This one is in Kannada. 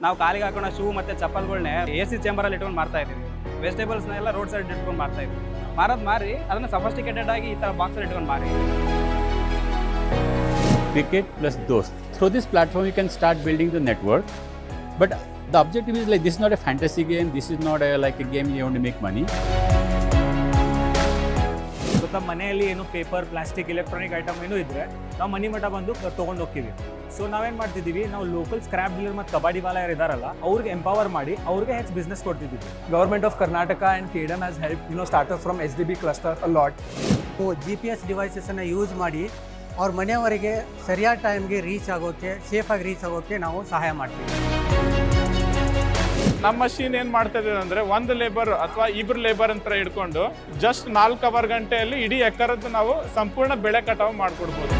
ನಾವು ಕಾಲಿಗೆ ಹಾಕೋಣ ಶೂ ಮತ್ತು ಚಪ್ಪಲ್ಗಳನ್ನೇ ಎ ಸಿ ಚೇಂಬರಲ್ಲಿ ಇಟ್ಕೊಂಡು ಮಾರ್ತಾ ಇದ್ದೀವಿ ವೆಜಿಟೇಬಲ್ಸ್ನ ಎಲ್ಲ ರೋಡ್ ಸೈಡ್ ಇಟ್ಕೊಂಡು ಮಾರ್ತಾ ಇದ್ದೀವಿ ಮಾರೋದು ಮಾರಿ ಅದನ್ನು ಸಫಸ್ಟಿಕೇಟೆಡ್ ಆಗಿ ಈ ಥರ ಬಾಕ್ಸಲ್ಲಿ ಇಟ್ಕೊಂಡು ಮಾರಿ cricket ಪ್ಲಸ್ ದೋಸ್ತ್ through this platform, you can start building the network. But the objective is like this is not a fantasy game. This is not a, like a game you want to make money. ಗೊತ್ತಾ ಮನೆಯಲ್ಲಿ ಏನು ಪೇಪರ್ ಪ್ಲಾಸ್ಟಿಕ್ ಎಲೆಕ್ಟ್ರಾನಿಕ್ ಐಟಮ್ ಏನೂ ಇದ್ರೆ ನಾವು ಮನಿ ಮಠ ಬಂದು ತೊಗೊಂಡು ಹೋಗ್ತೀವಿ ಸೊ ನಾವೇನು ಮಾಡ್ತಿದ್ದೀವಿ? ನಾವು ಲೋಕಲ್ ಸ್ಕ್ರಾಪ್ ಡೀಲರ್ ಮತ್ತು ಕಬಾಡಿ ವಾಲ ಯಾರು ಇದಾರಲ್ಲ ಅವ್ರಿಗೆ ಎಂಪವರ್ ಮಾಡಿ ಅವ್ರಿಗೆ ಹೆಚ್ಚು ಬಿಸ್ನೆಸ್ ಕೊಡ್ತಿದ್ದೀವಿ. ಕರ್ನಾಟಕ of ಕೇಡಮ್ and help you know start up from S D B cluster allot G P S ಡಿವೈಸಸನ್ನು use ಮಾಡಿ ಅವ್ರ ಮನೆಯವರಿಗೆ ಸರಿಯಾದ ಟೈಮ್ಗೆ ರೀಚ್ ಆಗೋಕ್ಕೆ ಸೇಫಾಗಿ ರೀಚ್ ಆಗೋಕ್ಕೆ ನಾವು ಸಹಾಯ ಮಾಡ್ತೀವಿ. ನಮ್ಮ ಮಷೀನ್ ಏನು ಮಾಡ್ತಾ ಅಂದರೆ ಅಂದ್ರೆ ಒಂದು ಲೇಬರ್ ಅಥವಾ ಇಬ್ರು ಲೇಬರ್ ಅಂತ ಹಿಡ್ಕೊಂಡು ಜಸ್ಟ್ ನಾಲ್ಕು ಅವರ್ ಗಂಟೆಯಲ್ಲಿ ಇಡೀ ಎಕರದ್ದು ನಾವು ಸಂಪೂರ್ಣ ಬೆಳೆ ಕಟಾವು ಮಾಡ್ಕೊಡ್ಬೋದು.